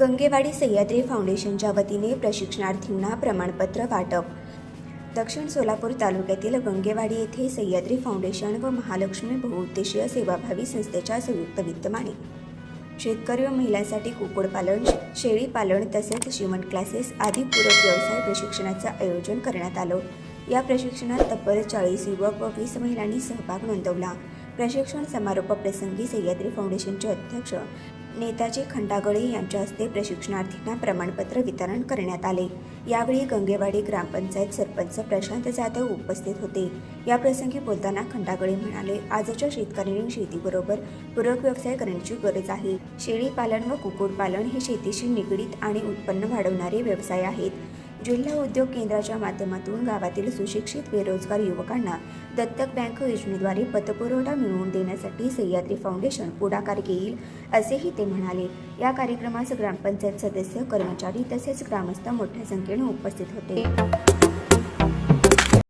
गंगेवाडी सह्याद्री फाउंडेशनच्या वतीने प्रशिक्षणार्थींना प्रमाणपत्र वाटप. दक्षिण सोलापूर तालुक्यातील गंगेवाडी येथे सह्याद्री फाउंडेशन व महालक्ष्मी बहुउद्देशीय सेवाभावी संस्थेच्या संयुक्त विद्यमाने. शेतकरी व महिलांसाठी कुक्कुटपालन शेळीपालन तसेच शिवण क्लासेस आदी पूरक व्यवसाय प्रशिक्षणाचं आयोजन करण्यात आलं. या प्रशिक्षणात तब्बल चाळीस युवक व वीस महिलांनी सहभाग नोंदवला. प्रशिक्षण समारोप प्रसंगी सह्याद्री फाउंडेशनचे अध्यक्ष नेताजी खंडागळे यांच्या हस्ते प्रशिक्षणार्थींना प्रमाणपत्र वितरण करण्यात आले. यावेळी गंगेवाडी ग्रामपंचायत सरपंच प्रशांत जाधव उपस्थित होते. या प्रसंगी बोलताना खंडागळे म्हणाले आजच्या शेतकऱ्यांनी शेतीबरोबर पूरक व्यवसाय करण्याची गरज आहे. शेळीपालन व कुक्कुटपालन हे शेतीशी निगडीत आणि उत्पन्न वाढवणारे व्यवसाय आहेत. जिल्हा उद्योग केंद्राच्या माध्यमातून गावातील सुशिक्षित बेरोजगार युवकांना दत्तक बँक योजनेद्वारे पतपुरवठा मिळवून देण्यासाठी सह्याद्री फाउंडेशन पुढाकार घेईल असेही ते म्हणाले. या कार्यक्रमास ग्रामपंचायत सदस्य कर्मचारी तसेच ग्रामस्थ मोठ्या संख्येने उपस्थित होते.